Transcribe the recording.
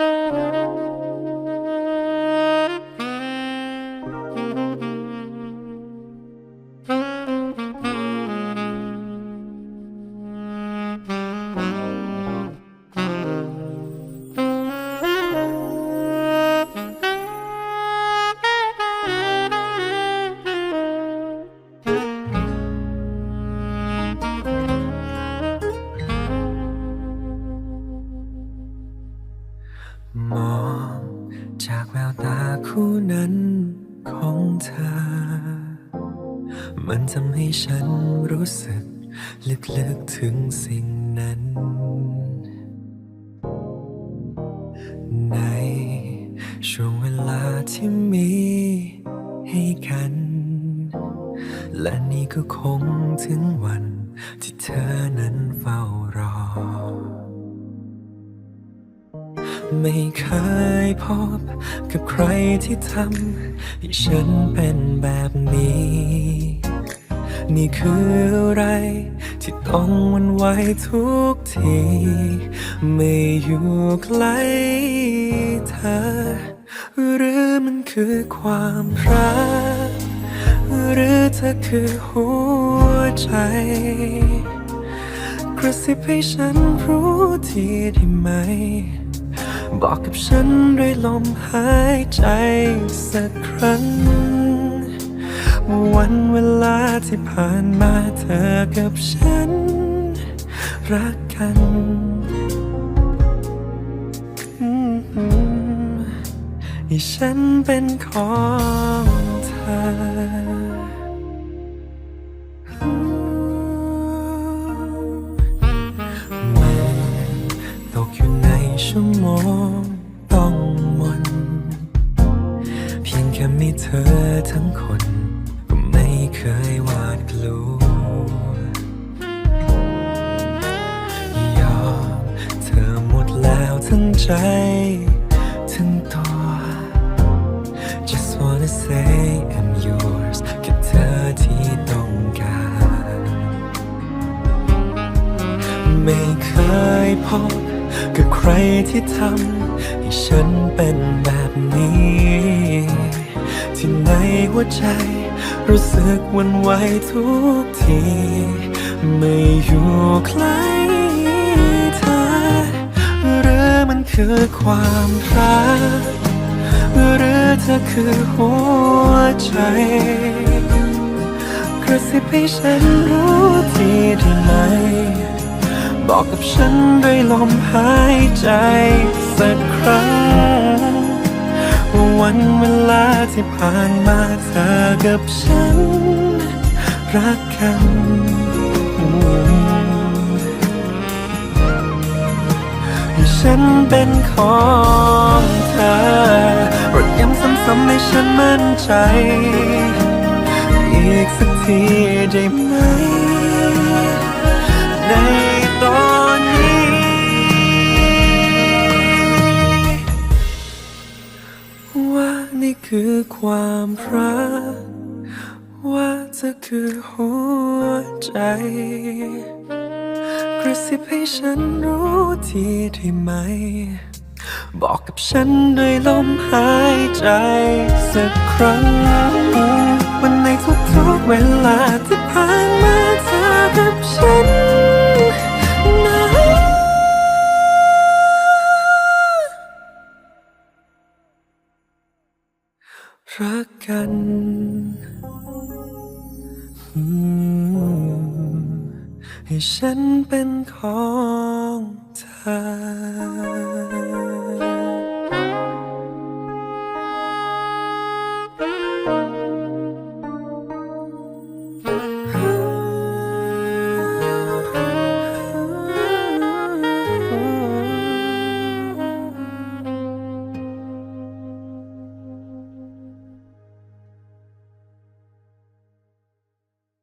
ม คู่นั้นของเธอ มันทำให้ฉันรู้สึกลึกๆถึงสิ่งนั้น ในช่วงเวลาที่มีให้กัน และนี่ก็คงถึงวันที่เธอนั้นเฝ้ารอ ไม่เคยพบกับใครที่ทำให้ฉันเป็นแบบนี้ นี่คืออะไรที่ต้องวันไหวทุกทีไม่อยู่ใกล้เธอ หรือมันคือความรัก หรือเธอคือหัวใจกระซิบให้ฉันรู้ทีได้ไหม บอกกับฉันด้วยลมหายใจสักครั้งวันเวลาที่ผ่านมาเธอกับฉัน รักกันอืมให้ฉันเป็นของเธอ ทั้งใจ ทั้งตัว Just wanna say I'm yours แค่เธอที่ต้องการ ไม่เคยพบกับใครที่ทำให้ฉันเป็นแบบนี้ ที่ในหัวใจรู้สึกวันไหวทุกที ไม่อยู่ใกล้ คือความรัก หรือเธอคือหัวใจ กระซิบให้ฉันรู้ทีได้ไหม บอกกับฉันด้วยลมหายใจสักครั้ง วันเวลาที่ผ่านมาเธอกับฉัน รักกัน ฉันเป็นของเธอปรดย้ำซ้ำๆให้ฉันมั่นใจ อีกสักทีได้ไหม ในตอนนี้ ว่านี่คือความรัก ว่าเธอคือหัวใจ ระซิบให้ฉันรู้ทีได้ไหม บอกกับฉันด้วยลมหายใจสักครั้ง วันในทุกๆเวลาที่ผ่านมาเธอกับฉันนะรักกันอืม ให้ฉันเป็นของเธอ